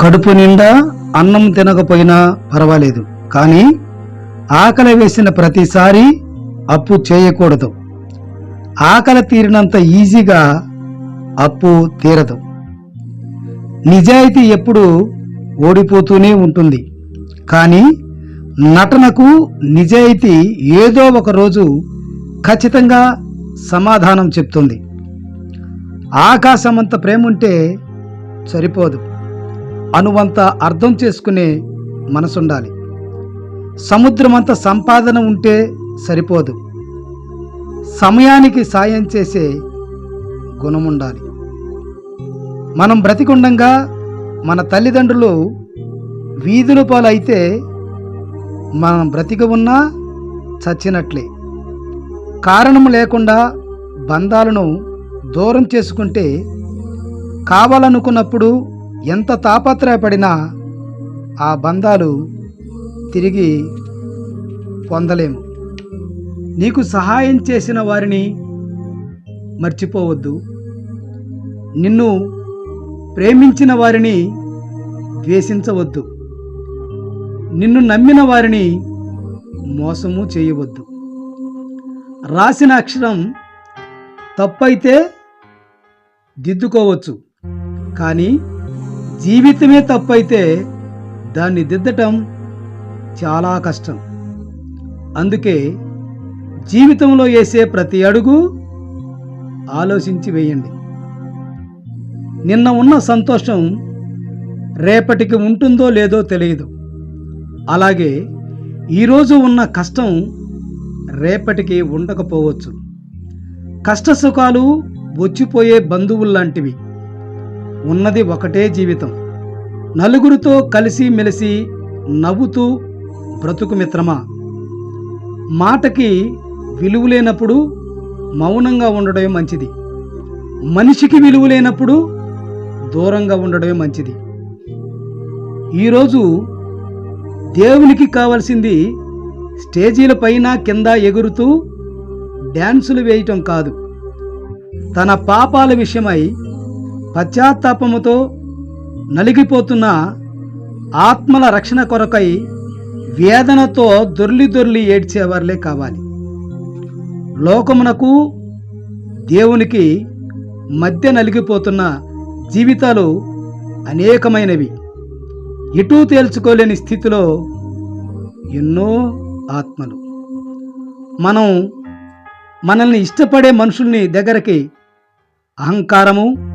కడుపు నిండా అన్నం తినకపోయినా పర్వాలేదు. కానీ ఆకలి వేసిన ప్రతిసారి అప్పు చేయకూడదు. ఆకలి తీరినంత ఈజీగా అప్పు తీరదు. నిజాయితీ ఎప్పుడు ఓడిపోతూనే ఉంటుంది. కానీ నటనకు నిజాయితీ ఏదో ఒక రోజు ఖచ్చితంగా సమాధానం చెప్తుంది. ఆకాశమంత ప్రేమ ఉంటే సరిపోదు. అనువంత అర్థం చేసుకునే మనసుండాలి. సముద్రమంత సంపాదన ఉంటే సరిపోదు. సమయానికి సాయం చేసే గుణం ఉండాలి మనం బ్రతికుండంగా మన తల్లిదండ్రులు వీధుల పాలైతే మనం బ్రతికి ఉన్నా చచ్చినట్లే. కారణం లేకుండా బంధాలను దూరం చేసుకుంటే కావాలనుకున్నప్పుడు ఎంత తాపత్రయపడినా ఆ బంధాలు తిరిగి పొందలేము నీకు సహాయం చేసిన వారిని మర్చిపోవద్దు. నిన్ను ప్రేమించిన వారిని ద్వేషించవద్దు. నిన్ను నమ్మిన వారిని మోసము చేయవద్దు. రాసిన అక్షరం తప్పైతే దిద్దుకోవచ్చు. కానీ జీవితమే తప్పైతే దాన్ని దిద్దటం చాలా కష్టం. అందుకే జీవితంలో వేసే ప్రతి అడుగు ఆలోచించి వేయండి. నిన్న ఉన్న సంతోషం రేపటికి ఉంటుందో లేదో తెలియదు. అలాగే ఈరోజు ఉన్న కష్టం రేపటికి ఉండకపోవచ్చు. కష్ట సుఖాలు వచ్చిపోయే బంధువుల్లాంటివి. ఉన్నది ఒకటే జీవితం. నలుగురితో కలిసి మెలిసి నవ్వుతూ బ్రతుకు మిత్రమా? మాటకి విలువ లేనప్పుడు మౌనంగా ఉండడమే మంచిది. మనిషికి విలువ లేనప్పుడు దూరంగా ఉండడమే మంచిది. ఈరోజు దేవునికి కావాల్సింది స్టేజీల పైన కింద ఎగురుతూ డ్యాన్సులు వేయటం కాదు. తన పాపాల విషయమై పశ్చాత్తాపముతో నలిగిపోతున్న ఆత్మల రక్షణ కొరకై వేదనతో దొర్లి దొర్లి ఏడ్చేవారులే కావాలి. లోకమునకు దేవునికి మధ్య నలిగిపోతున్న జీవితాలు అనేకమైనవి. ఎటూ తేల్చుకోలేని స్థితిలో ఎన్నో ఆత్మలు. మనం మనల్ని ఇష్టపడే మనుషుల్ని దగ్గరికి అహంకారము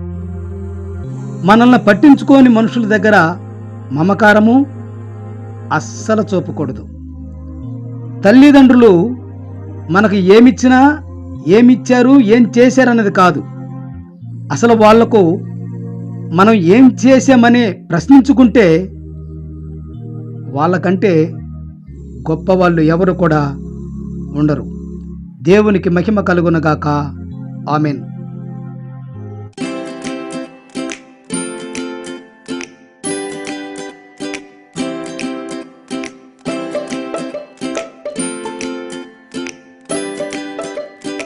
మనల్ని పట్టించుకోని మనుషుల దగ్గర మమకారము అస్సలు చూపకూడదు. తల్లిదండ్రులు మనకు ఏమిచ్చినా ఏమిచ్చారు ఏం చేశారన్నది కాదు. అసలు వాళ్ళకు మనం ఏం చేశామని ప్రశ్నించుకుంటే వాళ్ళకంటే గొప్పవాళ్ళు ఎవరు కూడా ఉండరు. దేవునికి మహిమ కలుగునగాక. ఆమెన్.